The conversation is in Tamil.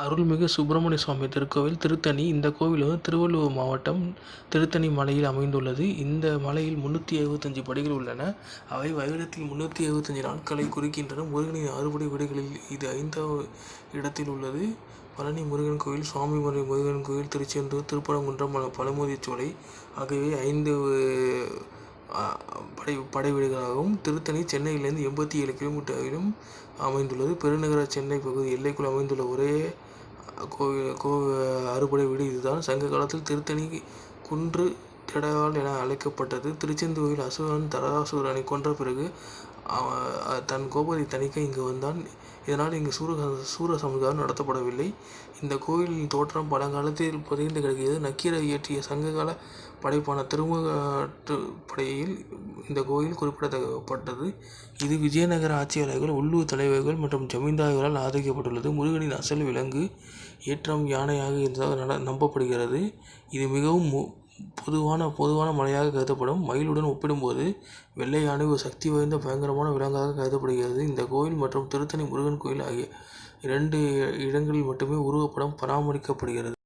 அருள்மிகு சுப்பிரமணிய சுவாமி திருக்கோவில் திருத்தணி. இந்த கோவில் வந்து திருவள்ளூர் மாவட்டம் திருத்தணி மலையில் அமைந்துள்ளது. இந்த மலையில் முந்நூற்றி எழுபத்தஞ்சு படிகள் உள்ளன. அவை வருடத்தில் முந்நூற்றி எழுபத்தஞ்சு நாட்களை குறிக்கின்றன. முருகனின் அறுபடை வீடுகளில் இது ஐந்தாவது இடத்தில் உள்ளது. பழனி முருகன் கோயில் சுவாமிமலை முருகன் கோயில் திருச்செந்தூர் திருப்பரங்குன்றம் பழ பழமுதிர்ச்சோலை ஆகியவை ஐந்து படை படை வீடுகளாகவும் திருத்தணி சென்னையிலிருந்து எண்பத்தி ஏழு கிலோமீட்டரிலும் அமைந்துள்ளது. பெருநகர சென்னை பகுதி எல்லைக்குள் அமைந்துள்ள ஒரே கோவில் கோ அறுபடை வீடு இதுதான். சங்க காலத்தில் திருத்தணி குன்று திடகால் என அழைக்கப்பட்டது. திருச்செந்தூரில் அசுரன் தராசுரனை கொன்ற பிறகு தன் கோபத்தை தணிக்க இங்கு வந்தான். இதனால் இங்கு சூர சமுதாயம் நடத்தப்படவில்லை. இந்த கோயிலின் தோற்றம் பழங்காலத்தில் புதைந்து கிடக்கிறது. நக்கீரை இயற்றிய சங்ககால படைப்பான திருமுகப்படையில் இந்த கோயில் குறிப்பிடப்பட்டது இது விஜயநகர ஆட்சியாளர்கள் உள்ளூர் தலைவர்கள் மற்றும் ஜமீன்தார்களால் ஆதரிக்கப்பட்டுள்ளது. முருகனின் அசல் விலங்கு ஏற்றம் யானையாக இருந்ததாக நட நம்பப்படுகிறது. இது மிகவும் மு பொதுவான பொதுவான மலையாக கருதப்படும். மயிலுடன் ஒப்பிடும்போது வெள்ளை யானை ஒரு சக்தி வாய்ந்த பயங்கரமான விலங்காக கருதப்படுகிறது. இந்த கோயில் மற்றும் திருத்தணி முருகன் கோயில் ஆகிய இரண்டு இடங்களில் மட்டுமே உருவப்படம் பராமரிக்கப்படுகிறது.